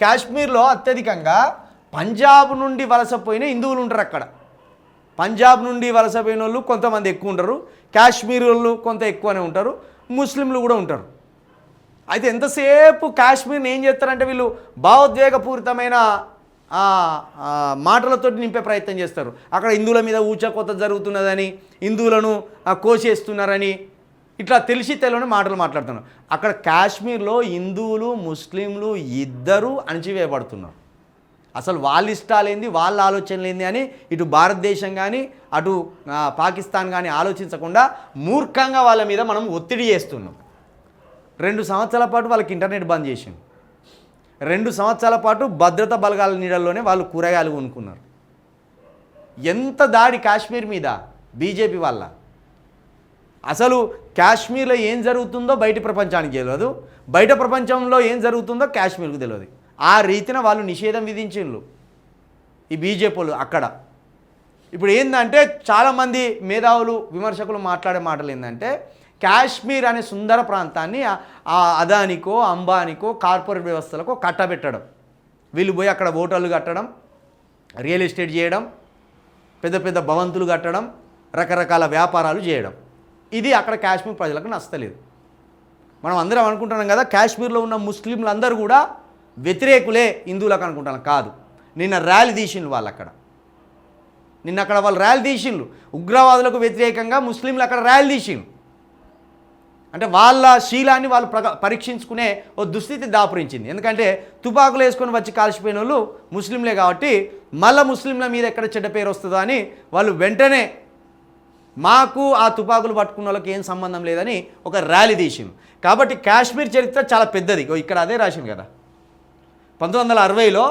కాశ్మీర్లో అత్యధికంగా పంజాబ్ నుండి వలసపోయిన హిందువులు ఉంటారు అక్కడ. పంజాబ్ నుండి వలసపోయిన వాళ్ళు కొంతమంది ఎక్కువ ఉంటారు. కాశ్మీర్ వాళ్ళు కొంత ఎక్కువనే ఉంటారు. ముస్లింలు కూడా ఉంటారు. అయితే ఎంతసేపు కాశ్మీర్ని ఏం చేస్తారంటే వీళ్ళు భావోద్వేగపూరితమైన మాటలతో నింపే ప్రయత్నం చేస్తారు. అక్కడ హిందువుల మీద ఊచకోత జరుగుతున్నదని హిందువులను కోసేస్తున్నారని ఇట్లా తెలిసి తెలియని మాటలు మాట్లాడుతున్నారు. అక్కడ కాశ్మీర్లో హిందువులు ముస్లింలు ఇద్దరూ అణచివేయబడుతున్నారు. అసలు వాళ్ళ ఇష్టాలేంది వాళ్ళ ఆలోచనలు ఏంది అని ఇటు భారతదేశం కానీ అటు పాకిస్తాన్ కానీ ఆలోచించకుండా మూర్ఖంగా వాళ్ళ మీద మనం ఒత్తిడి చేస్తున్నాం. రెండు సంవత్సరాల పాటు వాళ్ళకి ఇంటర్నెట్ బంద్ చేసింది రెండు సంవత్సరాల పాటు భద్రతా బలగాల నీడల్లోనే వాళ్ళు కూరగాయలు కొనుక్కున్నారు. ఎంత దాడి కాశ్మీర్ మీద బీజేపీ వల్ల అసలు కాశ్మీర్లో ఏం జరుగుతుందో బయట ప్రపంచానికి తెలియదు. బయట ప్రపంచంలో ఏం జరుగుతుందో కాశ్మీర్కు తెలియదు. ఆ రీతిన వాళ్ళు నిషేధం విధించిండ్రు. ఈ బీజేపీలు అక్కడ. ఇప్పుడు ఏంటంటే చాలామంది మేధావులు విమర్శకులు మాట్లాడే మాటలు ఏంటంటే కాశ్మీర్ అనే సుందర ప్రాంతాన్ని ఆ- అదానికో అంబానికో కార్పొరేట్ వ్యవస్థలకో కట్టబెట్టడం. వీళ్ళు పోయి అక్కడ హోటళ్ళు కట్టడం రియల్ ఎస్టేట్ చేయడం పెద్ద పెద్ద భవంతులు కట్టడం రకరకాల వ్యాపారాలు చేయడం. ఇది అక్కడ కాశ్మీర్ ప్రజలకు నచ్చలేదు. మనం అందరం అనుకుంటున్నాం కదా కాశ్మీర్లో ఉన్న ముస్లింలు అందరూ కూడా వ్యతిరేకులే హిందువులకు అనుకుంటున్నాం కాదు. నిన్న ర్యాలీ తీసిండ్రు వాళ్ళు అక్కడ. నిన్న అక్కడ వాళ్ళు ర్యాలీ తీసిండ్రు. ఉగ్రవాదులకు వ్యతిరేకంగా ముస్లింలు అక్కడ ర్యాలీ తీసిండ్రు. అంటే వాళ్ళ శీలాన్ని వాళ్ళు ప్రక పరీక్షించుకునే ఓ దుస్థితి దాపురించింది. ఎందుకంటే తుపాకులు వేసుకొని వచ్చి కాల్చిపోయిన వాళ్ళు ముస్లింలే కాబట్టి మళ్ళీ ముస్లింల మీద ఎక్కడ చెడ్డ పేరు వస్తుందో అని వాళ్ళు వెంటనే మాకు ఆ తుపాకులు పట్టుకున్న వాళ్ళకి ఏం సంబంధం లేదని ఒక ర్యాలీ తీసింది కాబట్టి కాశ్మీర్ చరిత్ర చాలా పెద్దది. ఇక్కడ అదే రాసింది కదా. పంతొమ్మిది వందల అరవైలో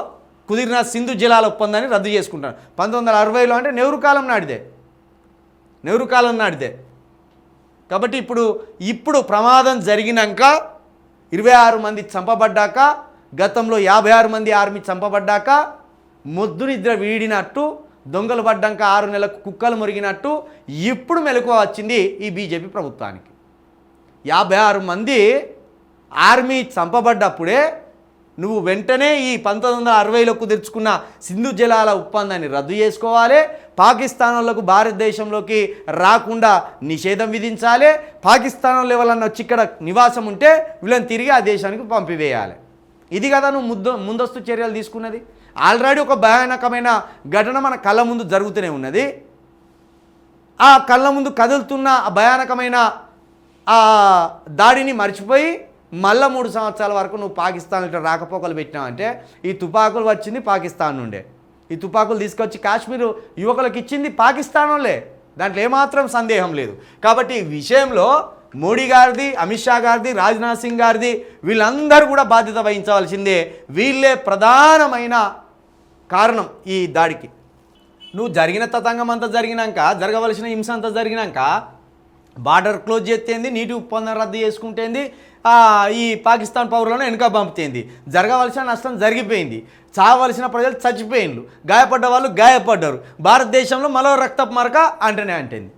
కుదిరిన సింధు జలాల ఒప్పందాన్ని రద్దు చేసుకుంటాను పంతొమ్మిది వందల అరవైలో అంటే నెహ్రూ కాలం నాటిదే. నెహ్రూ కాలం నాటిదే. కాబట్టి ఇప్పుడు ఇప్పుడు ప్రమాదం జరిగినాక ఇరవై ఆరు మంది చంపబడ్డాక గతంలో యాభై ఆరు మంది ఆర్మీ చంపబడ్డాక మొద్దు నిద్ర వీడినట్టు దొంగలు పడ్డాక ఆరు నెలలకు కుక్కలు మురిగినట్టు ఇప్పుడు మెలకువ వచ్చింది ఈ బీజేపీ ప్రభుత్వానికి. యాభై ఆరు మంది ఆర్మీ చంపబడ్డప్పుడే నువ్వు వెంటనే ఈ పంతొమ్మిది వందల అరవైలో కుదుర్చుకున్న సింధు జలాల ఒప్పందాన్ని రద్దు చేసుకోవాలి. పాకిస్తాన్ వాళ్ళకు భారతదేశంలోకి రాకుండా నిషేధం విధించాలి. పాకిస్తాన్ వాళ్ళు ఎవరన్నా వచ్చి ఇక్కడ నివాసం ఉంటే వీళ్ళని తిరిగి ఆ దేశానికి పంపివేయాలి. ఇది కదా నువ్వు ముద్దు ముందస్తు చర్యలు తీసుకున్నది. ఆల్రెడీ ఒక భయానకమైన ఘటన మన కళ్ళ ముందు జరుగుతూనే ఉన్నది. ఆ కళ్ళ ముందు కదులుతున్న ఆ భయానకమైన ఆ దాడిని మర్చిపోయి మళ్ళా మూడు సంవత్సరాల వరకు నువ్వు పాకిస్తాన్ ఇట్లా రాకపోకలు పెట్టినావంటే ఈ తుపాకులు వచ్చింది పాకిస్తాన్ నుండే. ఈ తుపాకులు తీసుకొచ్చి కాశ్మీర్ యువకులకు ఇచ్చింది పాకిస్తాన్ వాళ్ళే. దాంట్లో ఏమాత్రం సందేహం లేదు. కాబట్టి ఈ విషయంలో మోడీ గారిది అమిత్ షా గారిది రాజ్నాథ్ సింగ్ గారిది వీళ్ళందరూ కూడా బాధ్యత వహించవలసిందే. వీళ్ళే ప్రధానమైన కారణం ఈ దాడికి. నువ్వు జరిగిన తతంగం అంతా జరిగినాక జరగవలసిన హింస అంతా జరిగినాక బార్డర్ క్లోజ్ చేస్తేంది నీటి ఒప్పందం రద్దు చేసుకుంటేంది ఈ పాకిస్తాన్ పౌరులను వెనుక పంపుతేంది. జరగవలసిన నష్టం జరిగిపోయింది. చావలసిన ప్రజలు చచ్చిపోయిండ్రు గాయపడ్డ వాళ్ళు గాయపడ్డారు. భారతదేశంలో మరో రక్తపు మరక అంటేనే అంటేంది.